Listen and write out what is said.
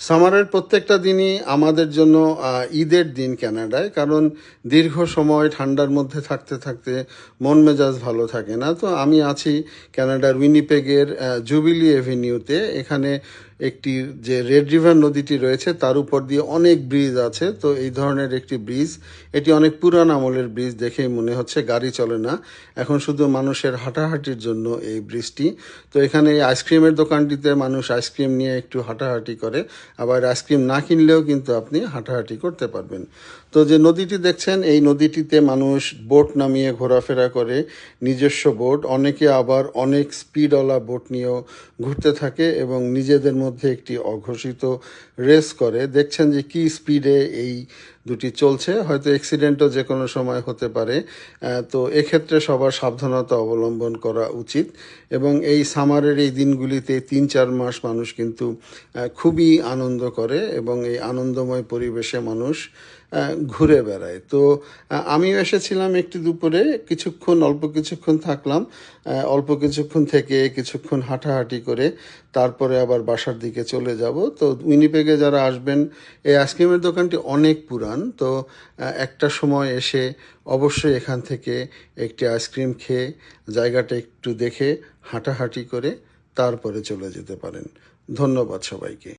সামারের প্রত্যেকটা দিনই আমাদের জন্য ঈদের দিন ক্যানাডায় কারণ দীর্ঘ সময় ঠান্ডার মধ্যে থাকতে থাকতে মন মেজাজ ভালো থাকে না। তো আমি আছি কানাডার উইনিপেগের জুবিলি এভিনিউতে। এখানে একটি যে রেড রিভার নদীটি রয়েছে, তার উপর দিয়ে অনেক ব্রিজ আছে। তো এই ধরনের একটি ব্রিজ, এটি অনেক পুরান আমলের ব্রিজ দেখেই মনে হচ্ছে গাড়ি চলে না। এখন শুধু মানুষের হাঁটাহাঁটির জন্য এই ব্রিজটি। তো এখানে আইসক্রিমের দোকানটিতে মানুষ আইসক্রিম নিয়ে একটু হাঁটাহাঁটি করে। আবার আইসক্রিম না কিনলেও কিন্তু আপনি হাঁটাহাঁটি করতে পারবেন। তো যে নদীটি দেখছেন, এই নদীটিতে মানুষ বোট নামিয়ে ঘোরাফেরা করে, নিজস্ব বোট, অনেকে আবার অনেক স্পিডওয়ালা বোট নিয়েও ঘুরতে থাকে এবং নিজেদের মধ্যে একটি অঘোষিত রেস করে। দেখছেন যে কি স্পিডে এই দুটি চলছে, হয়তো অ্যাক্সিডেন্টও যে কোনো সময় হতে পারে। তো এক্ষেত্রে সবার সাবধানতা অবলম্বন করা উচিত এবং এই সামারের এই দিনগুলিতে তিন চার মাস মানুষ কিন্তু খুবই আনন্দ করে এবং এই আনন্দময় পরিবেশে মানুষ ঘুরে বেড়ায় তো আমিও এসেছিলাম একটু দুপুরে। কিছুক্ষণ, অল্প কিছুক্ষণ থাকলাম। অল্প কিছুক্ষণ থেকে কিছুক্ষণ হাঁটাহাঁটি করে তারপরে আবার বাসার দিকে চলে যাব। তো, উইনিপেগে যারা আসবেন, এই আইসক্রিমের দোকানটি অনেক পুরান। তো একটা সময় এসে অবশ্যই এখান থেকে একটি আইসক্রিম খেয়ে জায়গাটা একটু দেখে হাঁটাহাঁটি করে তারপরে চলে যেতে পারেন। ধন্যবাদ সবাইকে।